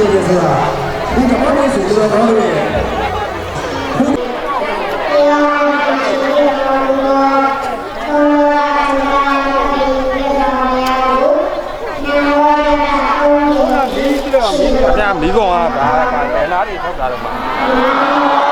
ရှိတယ်ဆိုတာဒီတော့ဘာလို့ဆိုတော့တော့လဲမီးကောင်ကဘာလဲနားတွေထောက်တာတော့မှာ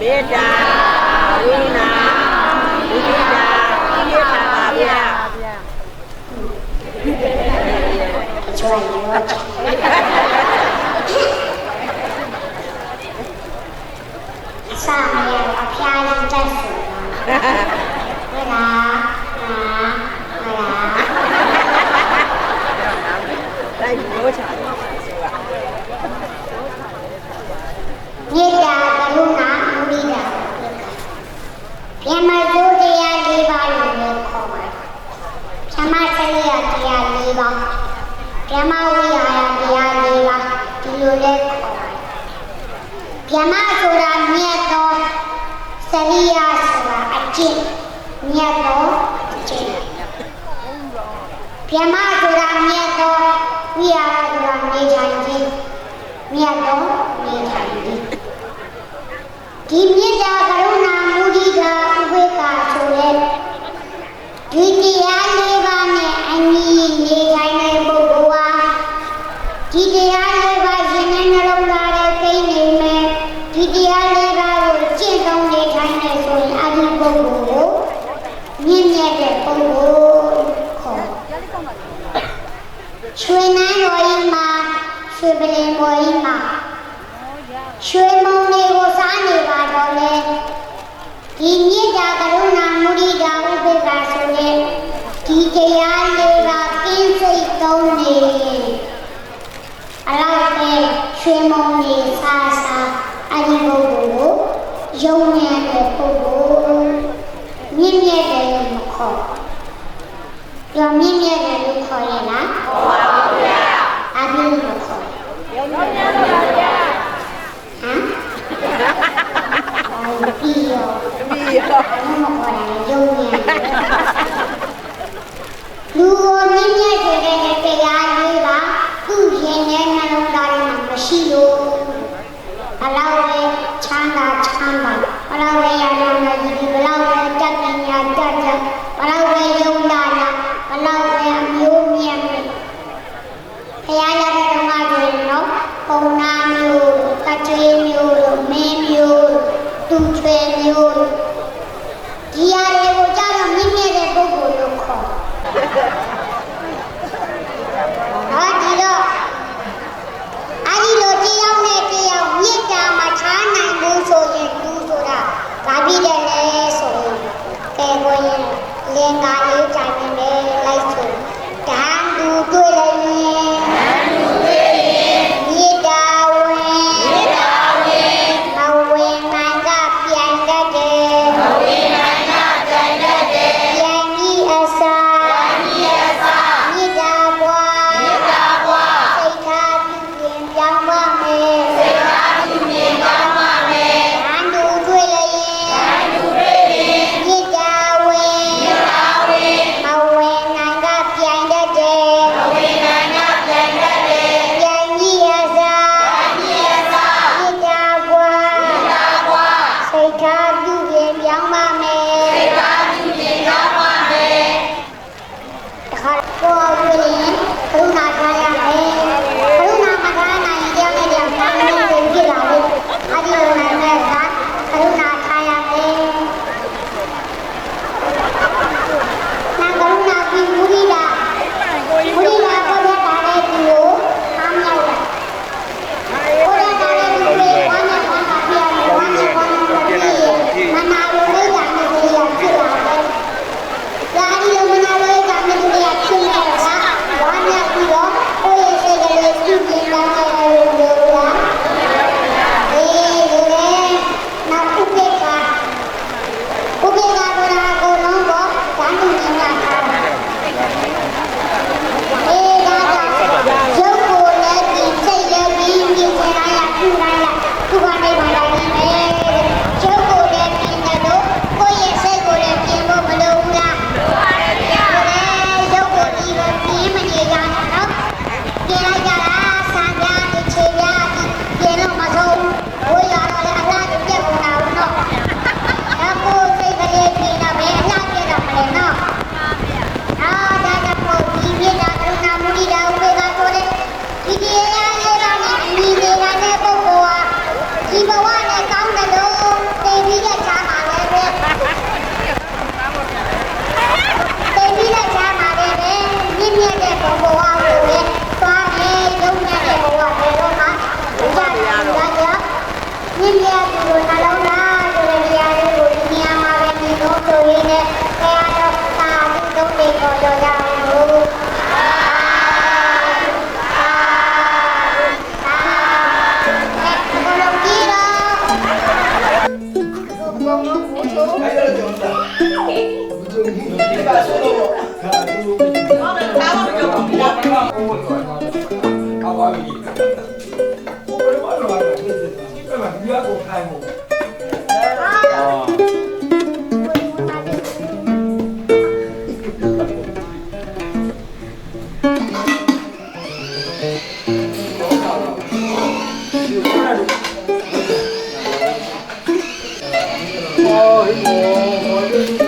တရား၄ပါးကဘာတွေလဲမေတ္တာကရုဏာမုဒိတာကိလေသာပါဗျာကျွမ်းရောစာမေအဖျားကြီးတက်ဆိုတာဟုတ်လားဟာဟုတ်လားလိုက်လို့ချာတယ်ဆိုတာမေတ္တာကရုဏာမုဒိတာ ပြမစိုးတရား၄ပါးလို့လည်းခေါ်ပါတယ်။ပြမစရိယတရား၄ပါးပြမဝိဟာရတရား၄ပါးဒီလိုလည်းခေါ်ပါတယ်။ပြမဆိုတာမြတ်သောစရိယဆိုတာအကျင့်မြတ်သောအကျင့်ပြမဆိုတာမြတ်သောဝိဟာရဆိုတာနေထိုင်ခြင်းမြတ်သောနေထိုင်ခြင်းဒီမေတ္တာကရုဏာမုဒိတာဥပေက္ခဆိုတဲ့ ဒီတရားလေးပါးနဲ့အညီနေတိုင်းတဲ့ပုဂ္ဂိုလ်ဟာဒီတရားလေးပါးရှင်တဲ့နှလုံးသားထဲသိနေမယ်ဒီတရားလေးပါးကိုကျင့်သုံးနေတိုင်းနဲ့ဆိုရင်အဒီပုဂ္ဂိုလ်ကိုမြင့်မြတ်တဲ့ပုဂ္ဂိုလ်ခေါ်ရွှေနန်းတော်ကြီးမှာရွှေပလင်ပေါ်ကြီးမှာရွှေမုံတွေကိုစားနေပါတော့လေဒီမြစ်တာကရုဏာမုဒိတာဥပေက္ခဆိုတဲ့ဒီတရားလေးပါကင်းစိတ်သုံးနေရင်အလောက်ပဲရွှေမုံတွေစားစားအဒီပုဂ္ဂိုလ်ကိုယုံညံ့တဲ့ပုဂ္ဂိုလ်မြင့်မြတ်တယ်လို့မခေါ်ပြောမြင့်မြတ်တယ်လို့ခေါ်ရလားခေါ်ပါဘူးဗျာအဘိဓမ္မာခေါ် ဟမ် အော်ပြီးရောပြီးရောဘယ်မှာခေါ်တာလဲယုံနေလူကိုမြင့်မြတ်စေတဲ့တရားလေးပါသူ့ရင်ထဲနှလုံးသားထဲမှာမရှိလို့အလောက်ပဲချမ်းသာချမ်းသာအလောက်ပဲရလာမယ်ဒီဘလော အဲ့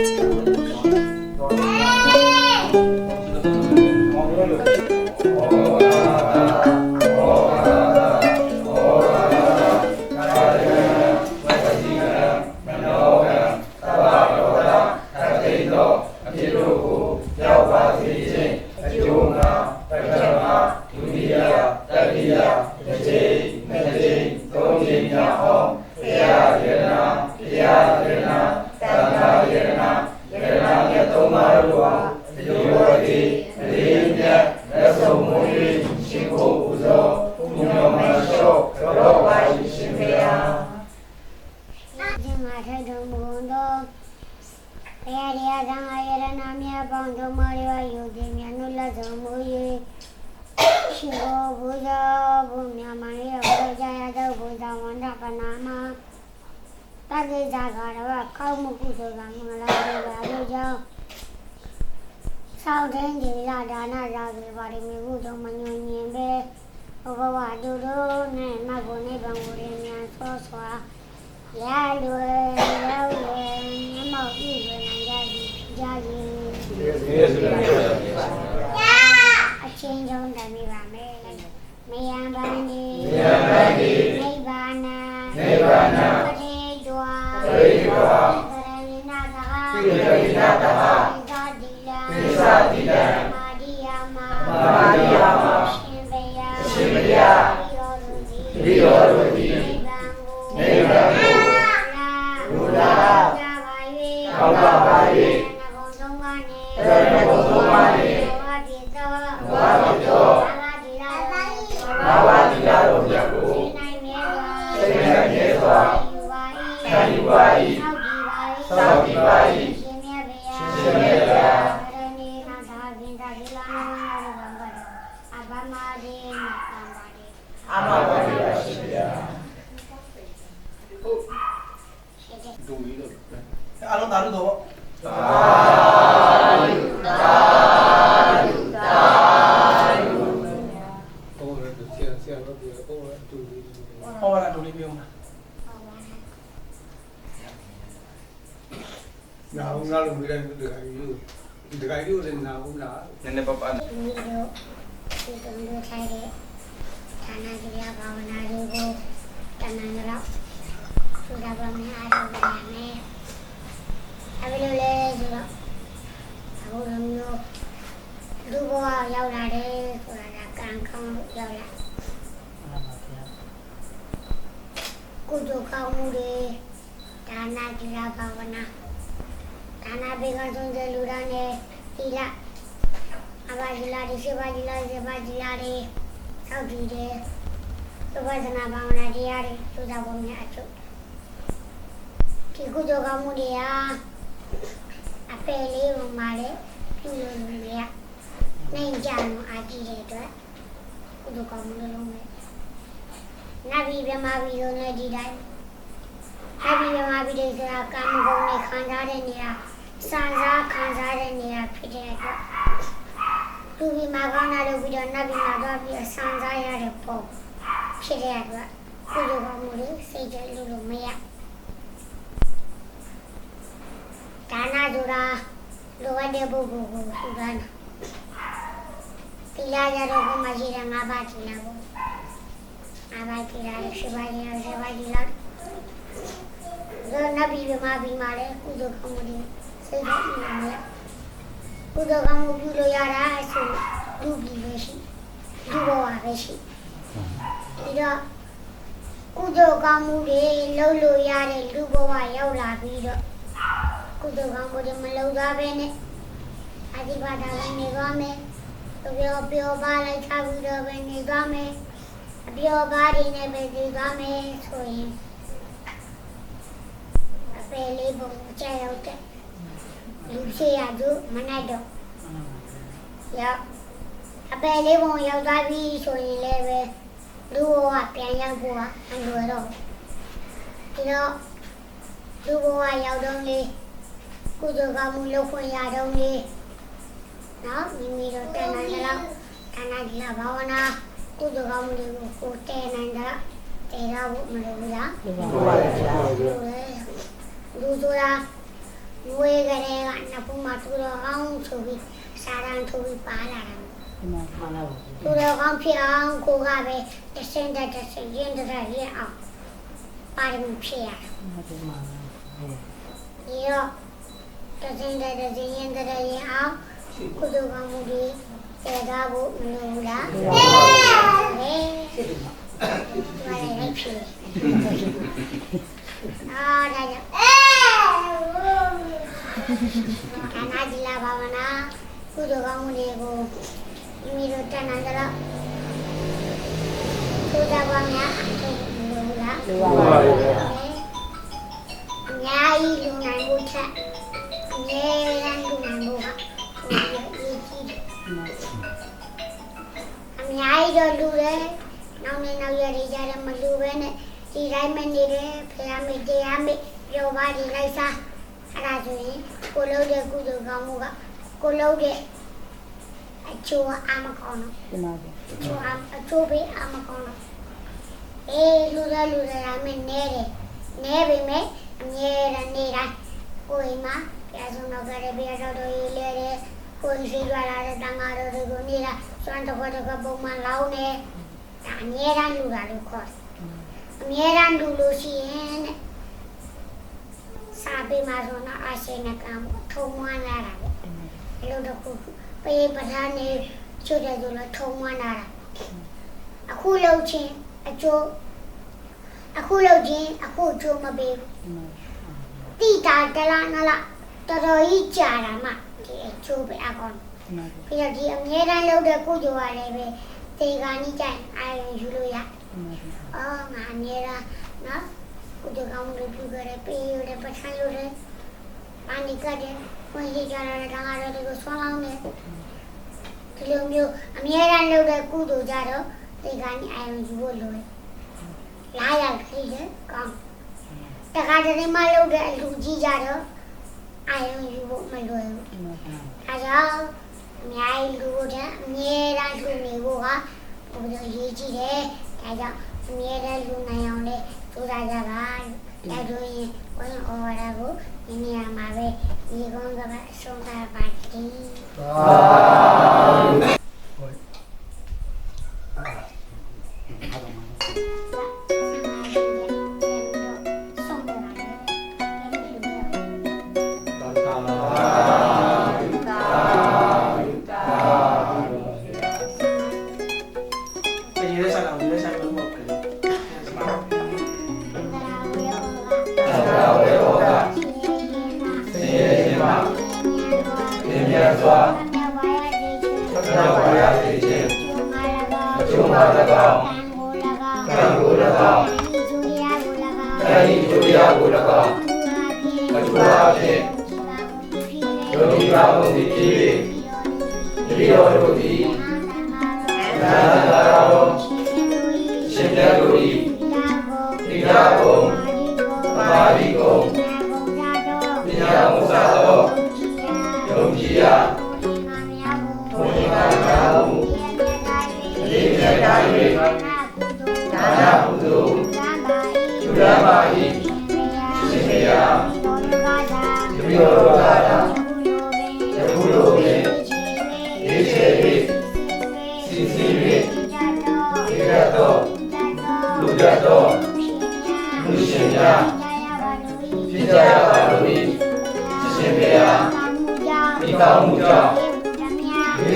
ဘုရားတရားသံဃာယရနာမြတ်ပေါင်းတို့မရဝယုတိမြတ်နုလက်တော်မူ၍ရှင်ဘောဘုရားဘုမြတ်မရဘုရားရသောဘုရားဝန္ဒပနာမတက္ကိဇာကာရဝကောင်းမှုကုသိုလ်ကမင်္ဂလာတွေပါလို့ကြောင့်သောက်တဲ့ဒီလာဒါနရာဇေပါရမီကုသိုလ်မညွန်ညင်ပဲဘဝတူတို့နဲ့မတ်ကုန်နိဗ္ဗာန်ကိုရမြန်ဆောစွာရလွယ်ရောက်လွယ်မျက်မှောက်ပြုလွယ်နိုင် ကြသည်ကြသည်အချင်းချင်းတည်းမိပါမယ်မယံပန်းဒီမယံပန်းဒီနိဗ္ဗာန်နိဗ္ဗာန်ပတိတွာပတိတွာသရဏိနာသဟသရဏိနာသဟသတိလံသတိလံမာ ဟုတ်တယ်ဆရာဆရာတို့ပြောဟုတ်တယ်တူတူဟောလာတူလေးပြောမှာနာဦးနာလို့မိလိုက်ဒီကကြီးဒီကကြီးကိုလည်းနာဦးလားနည်းနည်းပပဒီလိုဒီလိုမျိုးထိုင်တဲ့ဌာနကြရဘာဝနာတွေကိုတဏ္ဍာရောသူကဘာမှအားထုတ်နေတယ်အဘယ်လိုလဲဆိုတော့အခုလိုမျိုး လူဘဝရောက်လာတယ်ဆိုတာကကံကောင်းလို့ရောက်လာကုသိုလ်ကောင်းမှုတွေဒါနကြရဘာဝနာဒါနဘေကဆုံးတဲ့လူတိုင်းနဲ့သီလအဘာကြီးလာဒီရှိဘာကြီးလာဒီဘာကြီးလာဒီသောက်ကြည့်တယ်သဘောဇနာဘာဝနာတရားတွေသူသာပုံများအချုပ်ဒီကုသိုလ်ကောင်းမှုတွေဟာအပယ်လေးပုံမှာလေပြုလို့လူတွေက နိုင်ကြလို့အာကြည့်တဲ့အတွက်ကုသိုလ်ကောင်းမှုတွေလုံးပဲနတ်ပြည်မြမပြည်လုံးနဲ့ဒီတိုင်းအဘိဓမ္မာပိဋကဆိုတာကာမဂုဏ်နဲ့ခံစားတဲ့နေရာစံစားခံစားတဲ့နေရာဖြစ်တဲ့အတွက်လူပြီးမှာကောင်းတာလို့ပြီးတော့နတ်ပြီးမှာတော့ပြီးတော့စံစားရတဲ့ပုံဖြစ်တဲ့အတွက်ကုသိုလ်ကောင်းမှုတွေစိတ်ကြလို့လို့မရဒါနဆိုတာလိုအပ်တဲ့ပုဂ္ဂိုလ်ကိုထူတာနာ တိလာကြတော့ကိုမရှိတဲ့ငါးပါးတိလာကိုငါးပါးတိလာလို့ရှိပါရင်ရှိပါတိလာတော့နတ်ပြည်မှာပြီးမှလည်းကုသိုလ်ကောင်းမှုတွေစိတ်ကြလို့မရကုသိုလ်ကောင်းမှုပြုလို့ရတာအဆိုလူပြည်ပဲရှိလူဘဝပဲရှိဒီတော့ကုသိုလ်ကောင်းမှုတွေလုပ်လို့ရတဲ့လူဘဝရောက်လာပြီးတော့ကုသိုလ်ကောင်းမှုတွေမလုပ်သားပဲနဲ့အဓိပဒါလည်းနေသွားမယ် ပြောပြောပါလိုက်ချပြီးတော့ပဲနေသွားမယ်အပြောပါတွေနဲ့ပဲနေသွားမယ်ဆိုရင်အပယ်လေးပုံကြောက်ရောက်တဲ့လူရှိရသူမနိုင်တော့ရောက်အပယ်လေးပုံရောက်သွားပြီဆိုရင်လည်းပဲလူဘဝပြန်ရောက်ဖို့ကအလွယ်တော့ဒီတော့လူဘဝရောက်တော့လေကုသိုလ်ကောင်းမှုလုပ်ခွင့်ရတော့လေ နော်မိမိတို့တန်နိုင်ကြလောက်တန်နိုင်ကြလောက်ဘာဝနာကုသိုလ်ကောင်းမှုတွေကိုကိုတည်နိုင်ကြလောက်တည်ရဖို့မလိုဘူးလားဒီပါပါဗျာလူဆိုတာငွေကလေးကနှစ်ဖူးမှာသူတော်ကောင်းဆိုပြီးစာရန်ထိုးပြီးပါလာတာဒီမှာမှန်လားသူတော်ကောင်းဖြစ်အောင်ကိုကပဲတစင်တဲ့တစင်ရင်းတဲ့ရင်းအောင်ပါရမီဖြစ်ရတာဒီမှာဒီတော့တစင်တဲ့တစင်ရင်းတဲ့ရင်းအောင် ကုသိုလ်ကောင်းမှုတွေတည်တာဖို့မလိုဘူးလားဟဲ့ဒီမှာလည်းဖြစ်အာဒါကြောင့်ကာနာဒီလာဘာဝနာကုသိုလ်ကောင်းမှုတွေကိုမိမိတို့တဏ္ဍာကြတော့သုဒ္ဓဘာများအထုပ်လို့လားဒီပါပါဗျာအများကြီးလူနိုင်ဖို့ချက်အမြဲတမ်းလူနိုင်ဖို့ဟာဟိုရေးကြည့်တယ် အများကြီးတော့လူတယ်နောက်နေ့နောက်ရက်တွေကြတယ်မလူပဲနဲ့ဒီတိုင်းမနေတယ်ဖះမေတရားမေပြောပါဒီလိုက်စားအဲ့ဒါဆိုရင်ကိုလုံးတဲ့ကုသိုလ်ကောင်းမှုကကိုလုံးတဲ့အချိုးအမကောင်းတော့ဒီမှာဗျာအချိုးအအချိုးပေးအမကောင်းတော့အေးလူရလူရအမနေတယ်နေပြီမဲ့အမြဲတမ်းနေတိုင်းကိုယ်မှာပြာစုံတော့ကြရပြာတော့တို့ရေးလေတယ် ကိုယ်ရှိကြလာတဲ့တန်ဃာတော်တွေကိုနေတာစွမ်းတစ်ခွက်တစ်ခွက်ပုံမှန်လောင်းနေဒါအမြဲတမ်းလူတာလို့ခေါ်တယ်အမြဲတမ်းလူလို့ရှိရင်တဲ့စာပေမှာဆိုတော့အရှိန်ကံထုံမွမ်းလာတာပဲအဲ့လိုတစ်ခုပေးပဓာနေချွတ်တယ်ဆိုတော့ထုံမွမ်းလာတာအခုလောက်ချင်းအကျိုးအခုလောက်ချင်းအခုအကျိုးမပေးဘူးဒီမှာတိတာတလားနလားတော်တော်ကြီးကြာတာမှ ဒီအချိုးပဲအကောင်ဒီမှာပြီးတော့ဒီအမြဲတမ်းလုပ်တဲ့ကုသိုလ်ကလည်းပဲသေကံကြီးကြိုင်အာရုံယူလို့ရဒီမှာအော်ငါအမြဲတမ်းနော်ကုသိုလ်ကောင်းမှုတွေပြုကြတယ်ပေးရတယ်ပဋ္ဌာန်းရတယ်အာနိကတဲ့ဝင်ရကြတာတန်ခါတော်တွေကိုဆွမ်းလောင်းတယ်ဒီလိုမျိုးအမြဲတမ်းလုပ်တဲ့ကုသိုလ်ကြတော့သေကံကြီးအာရုံယူဖို့လိုတယ်လာရခိတယ်ကောင်းတခါတည်းမှလုပ်တဲ့အလူကြီးကြတော့ အာရုံယူဖို့မလွယ်ဘူးဒီမှာအဲကြောင့်အများကြီးလူတဲ့အမြဲတမ်းလူနေဖို့ကဘုရားရေးကြည့်တယ်။အဲကြောင့်အမြဲတမ်းလူနိုင်အောင်လေကြိုးစားကြပါ။ဒါတို့ရင်ဝိုင်းအော်ရကိုဒီနေရာမှာပဲဒီကုန်းကပဲဆုံးတာပါတည်းเတတိ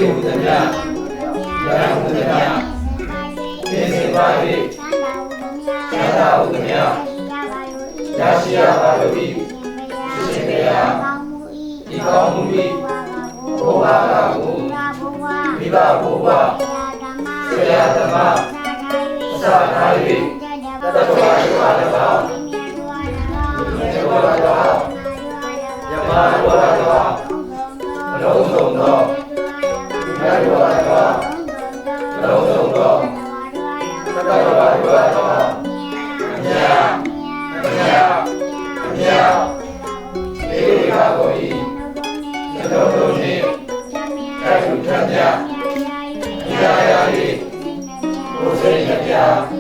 ဟူသမျှယံဟူသမျှသိစေပါ၏သာသာဟူသမျှရရှိရပါလို၏ရှင်တရားဤကောင်းမှု၏ဘုရားကမှုမိဘဘုရားဆရာသမားသာသာ၏တတ္တဝါယောအလဘော 주시옵소서.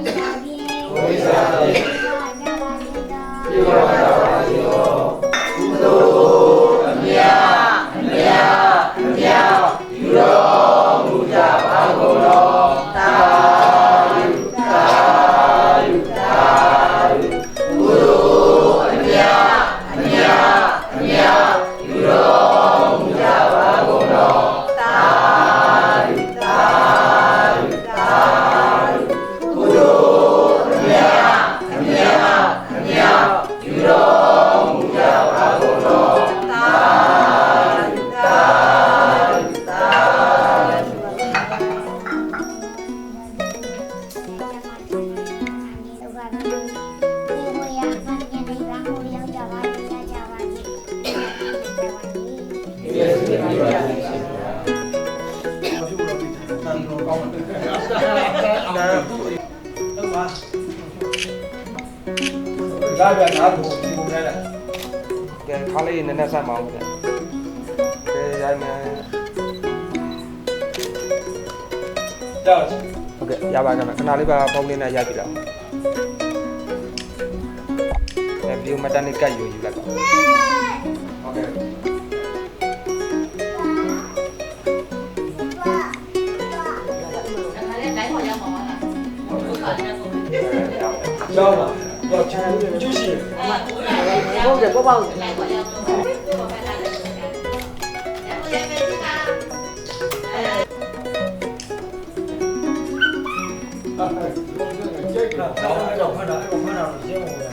လေးနည်းနည်းဆက်မအောင်ဗျ။ခဲရိုက်မယ်။တော့ဟုတ်ကဲ့ရပါကြမယ်ခဏလေးပါပုံလေးနဲ့ရိုက်ပြတော့။အဲဗီယိုမတန်နဲ့ကတ်ယူယူလိုက်ပါ။ဟုတ်ကဲ့ကျောင်းမှာတော့ချမ်းလို့ကျူးရှိတယ်ဟုတ်တယ်ပေါ့ပေါ့ 花、お花のジェムをね。